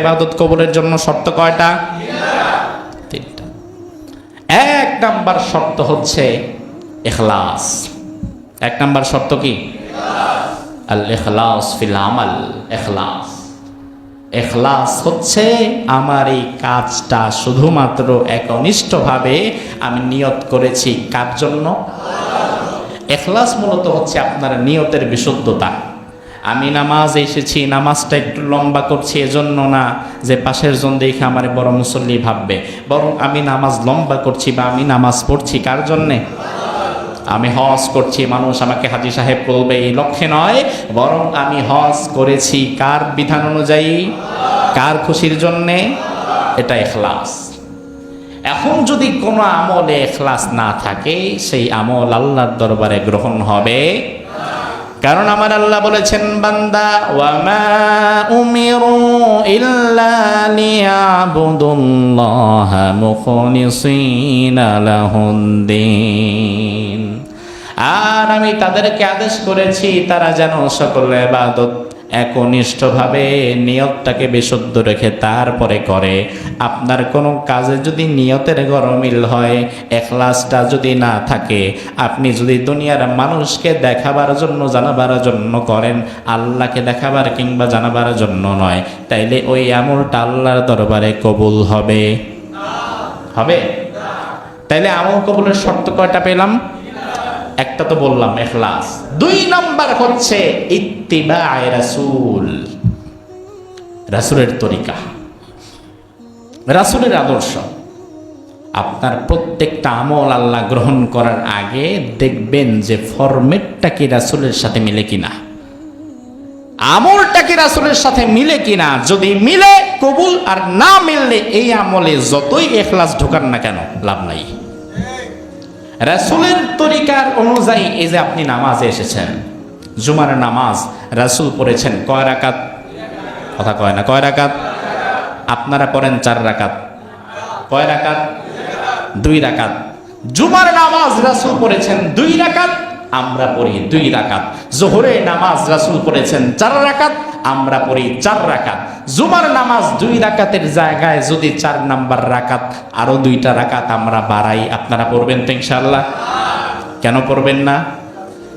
ইবাদত কবুলের জন্য শর্ত কয়টা? তিনটা। এক নাম্বার শর্ত হচ্ছে এখলাস এক নাম্বার শর্ত কি? আল এখলাস ফিল আমাল এখলাস এখলাস হচ্ছে আমার এই কাজটা শুধুমাত্র একনিষ্ঠভাবে আমি নিয়ত করেছি। কার জন্য? এখলাস মূলত হচ্ছে আপনার নিয়তের বিশুদ্ধতা। আমি নামাজ এসেছি, নামাজটা একটু লম্বা করছি, এজন্য না যে পাশের জন দেখে আমার বড় মুসল্লি ভাববে। বরং আমি নামাজ লম্বা করছি বা আমি নামাজ পড়ছি, কার জন্যে? আমি হজ করছি, মানুষ আমাকে হাজি সাহেব বলবে, এই লক্ষ্যে নয়, বরং আমি হজ করেছি। কার বিধান অনুযায়ী? কার খুশির জন্যে? এটা এখলাস। এখন যদি কোনো আমলে এখলাস না থাকে, সেই আমল আল্লাহর দরবারে গ্রহণ হবে। কারণ আমার আল্লাহ বলেছেন, বান্দা, ওয়ামা উমিরু ইল্লা লিয়াবুদুল্লাহ মুখলিসিনা লাহুদ্দিন আর আমি তাদেরকে আদেশ করেছি, তারা যেন সকল ইবাদত একনিষ্ঠভাবে নিয়তটাকে বিশুদ্ধ রেখে তারপরে করে। আপনার কোনো কাজে যদি নিয়তের গরমিল হয়, এখলাসটা যদি না থাকে, আপনি যদি দুনিয়ার মানুষকে দেখাবার জন্য, জানাবার জন্য করেন, আল্লাহকে দেখাবার কিংবা জানাবার জন্য নয়, তাইলে ওই আমলটা আল্লাহর দরবারে কবুল হবে। হবে? তাইলে আমল কবুলের শর্ত কয়টা পেলাম? একটা তো বললাম এখলাস দুই নাম্বার হচ্ছে ইত্তিবায় রাসুল। রাসূলের তরিকা। রাসূলের আদর্শ। আপনার প্রত্যেকটা আমল আল্লাহ গ্রহণ করার আগে দেখবেন যে ফরমেটটা কি রাসুলের সাথে মিলে কিনা। আমলটা কি রাসুলের সাথে মিলে কিনা, যদি মিলে, কবুল আর না মিললে এই আমলে যতই এখলাস ঢোকান না কেন, লাভ নাই। রাসুলের তরিকার অনুযায়ী এই যে আপনি নামাজে এসেছেন, জুমার নামাজ রাসুল পড়েছেন কয় রাকাত? কথা কয় না, কয় রাকাত? আপনারা পড়েন চার রাকাত। কয় রাকাত? দুই রাকাত। জুমার নামাজ রাসুল পড়েছেন দুই রাকাত, আমরা পড়ি দুই রাকাত। জোহরে নামাজ রাসুল পড়েছেন চার রাকাত আমরা পড়ি চার রাকাত। জুমার নামাজ দুই রাকাতের জায়গায় যদি চার নাম্বার রাকাত, আরও দুইটা রাকাত আমরা বাড়াই, আপনারা পড়বেন তো ইনশাল্লাহ কেন পড়বেন না?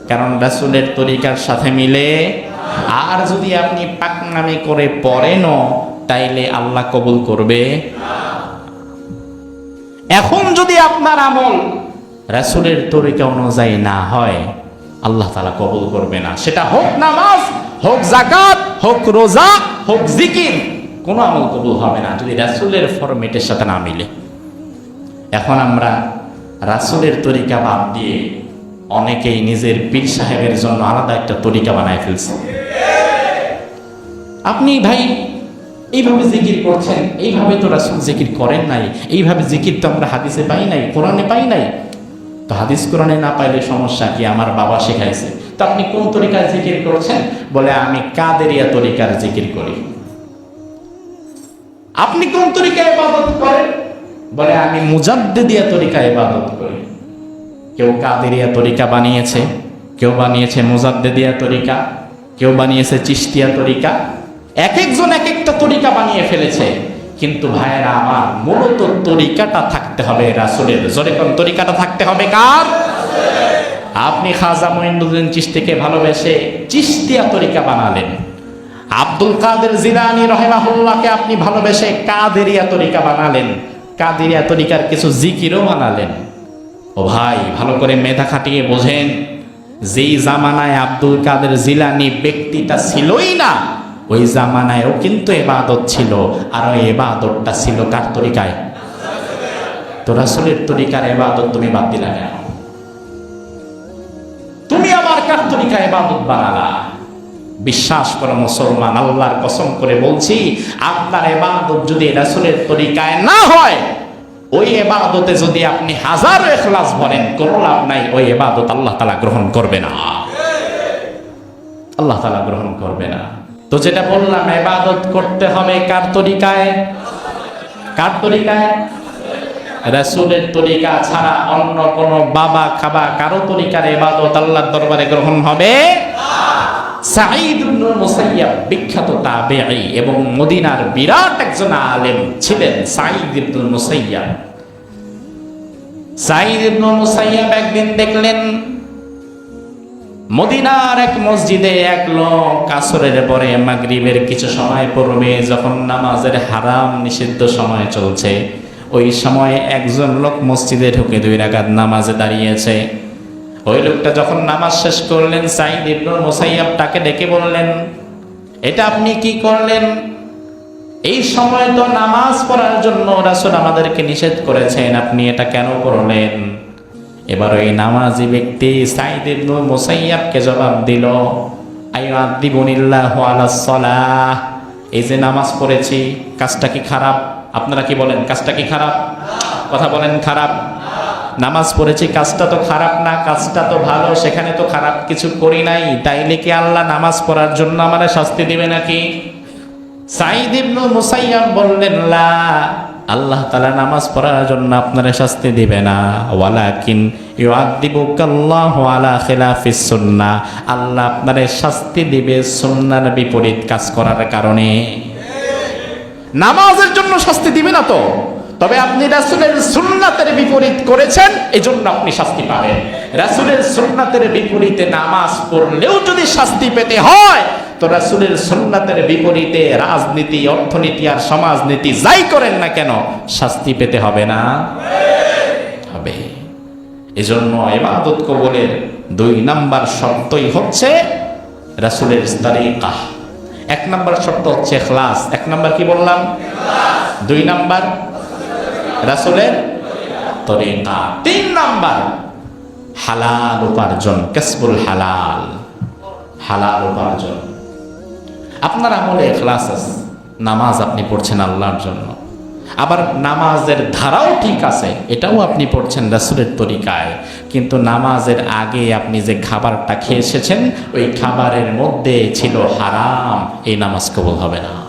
কারণ রাসুলের তরিকার সাথে মিলে। আর যদি আপনি পাকনামি করে পড়েনও, তাইলে আল্লাহ কবুল করবে। এখন যদি আপনার আমল রাসুলের তরিকা অনুযায়ী না হয়, আল্লাহ তালা কবুল করবে না। সেটা হোক নামাজ হোক জাকাত হোক রোজা, হোক জিকির। কোনো আমল কবুল হবে না। যদি রাসুলের ফরমেটের সাথে না মিলে। এখন আমরা রাসুলের তরিকা বাদ দিয়ে অনেকেই নিজের পীর সাহেবের জন্য আলাদা একটা তরিকা বানায় ফেলছে। আপনি ভাই, এইভাবে জিকির করছেন, এইভাবে তো রাসুল জিকির করেন নাই, এইভাবে জিকির তো আমরা হাদিসে পাই নাই, কোরআনে পাই নাই। তো হাদিস কোরআনে না পাইলে সমস্যা কি? আমার বাবা শেখাইছে। তো আপনি কোন তরিকার জিকির করছেন? বলে, আমি কাদেরিয়া তরিকার জিকির করি। আপনি কোন তরিকায় ইবাদত করেন? বলে, আমি মুজাদ্দিদিয়া তরিকায় ইবাদত করি। কেউ কাদেরিয়া তরিকা বানিয়েছে, কেউ বানিয়েছে মুজাদ্দিদিয়া তরিকা, কেউ বানিয়েছে চিস্তিয়া তরিকা। এক একজন এক একটা তরিকা বানিয়ে ফেলেছে। কিন্তু ভাইয়েরা, আমার মূলত তরিকাটা থাকতে হবে রাসুলের। জোরে কোন তরিকাটা থাকতে হবে কার? আপনি খাজা মহিনুদ্দিন চিস্তিকে ভালোবেসে চিস্তিয়া তরিকা বানালেন। আব্দুল কাদের জিলানি রহেমাহুল্লাহকে আপনি ভালোবেসে কাদেরিয়া তরিকা বানালেন। কাদেরিয়া তরিকার কিছু জিকিরও বানালেন। ও ভাই, ভালো করে মেধা খাটিয়ে বোঝেন। যেই জামানায় আব্দুল কাদের জিলানি ব্যক্তিটা ছিলই না ওই জামানায়ও কিন্তু এবাদত ছিল, আর ওই এবাদতটা ছিল কার তরিকায়? তো রাসুলের তরিকার এবাদত তুমি বাদ দিলা কেন? তুমি আমার কার তরিকা এবাদত বানালা? বিশ্বাস করো মুসলমান, আল্লাহর কসম করে বলছি, আপনার এবাদত যদি রাসুলের তরিকায় না হয়, ওই এবাদতে যদি আপনি হাজার এখলাস বলেন, কোনো লাভ নাই, ওই এবাদত আল্লাহ তালা গ্রহণ করবে না। আল্লাহ তালা গ্রহণ করবে না। তো যেটা বললাম এবাদত করতে হবে কার তরিকায়? কার তরিকায়? রাসুলের তরিকা ছাড়া অন্য কোন বাবা, খাবা কারও তরিকার এবাদত আল্লাহর দরবারে গ্রহণ হবে? সাঈদ মুসাইয়াব বিখ্যাত তাবেঈ এবং মদিনার বিরাট একজন আলেম ছিলেন সাঈদ ইবনুল মুসাইয়াব সাঈদ ইবনুল মুসাইয়াব একদিন দেখলেন মদিনার এক মসজিদে এক লোক আসরের পরে মাগরিবের কিছু সময় পূর্বে যখন নামাজের হারাম নিষিদ্ধ সময় চলছে, ওই সময় একজন লোক মসজিদে ঢুকে দুই রাকাত নামাজে দাঁড়িয়েছে। ওই লোকটা যখন নামাজ শেষ করলেন, সাইদ ইবনুল মুসাইয়াব তাকে ডেকে বললেন, এটা আপনি কি করলেন? এই সময় তো নামাজ পড়ার জন্য রাসূল আমাদেরকে নিষেধ করেছেন, আপনি এটা কেন করলেন? এবার ওই নামাজি ব্যক্তি সাইদ ইবনুল মুসাইয়াবকে জবাব দিল আইয়াদিবুনিল্লাহু আলাস সালাহ, এই যে নামাজ পড়েছি, কাজটা কি খারাপ? আপনারা কি বলেন, কাজটা কি খারাপ? কথা বলেন, খারাপ। নামাজ পড়েছি, কাজটা তো খারাপ না, কাজটা তো ভালো, সেখানে তো খারাপ কিছু করি নাই, তাইলে কি আল্লাহ নামাজ পড়ার জন্য আমার শাস্তি দিবে নাকি? সাইদ ইবনু মুসাইয়াব বললেন, লা। আল্লাহ তালা নামাজ পড়ার জন্য আপনার শাস্তি দিবে না। আল্লাহ আপনার শাস্তি দিবে সুন্নাহর বিপরীত কাজ করার কারণে। নামাজের জন্য শাস্তি দিবে না তো। তবে আপনি রাসূলের সুন্নাতের বিপরীত করেছেন, এজন্য আপনি শাস্তি পাবেন। রাসূলের সুন্নাতের বিপরীতে নামাজ পড়লেও যদি শাস্তি পেতে হয় তো রাসূলের সুন্নাতের বিপরীতে রাজনীতি, অর্থনীতি আর সমাজনীতি যাই করেন না কেন, শাস্তি পেতে হবে না। হবে। এজন্য এবাদত কবুলের দুই নাম্বার শর্তই হচ্ছে রাসূলের তরিকা। এক নাম্বার শর্ত হচ্ছে খ্লাস এক নাম্বার কি বললাম? দুই নাম্বার রাসূলের তরিকা। তিন নাম্বার হালাল উপার্জন, কাসবুল হালাল। হালাল উপার্জন। আপনার আমলে এখলাস আছে। নামাজ আপনি পড়ছেন আল্লাহর জন্য। আবার নামাজের ধারাও ঠিক আছে, এটাও আপনি পড়ছেন রাসুলের তরিকায়। কিন্তু নামাজের আগে আপনি যে খাবারটা খেয়ে এসেছেন, ওই খাবারের মধ্যে ছিল হারাম, এই নামাজ কবল হবে না।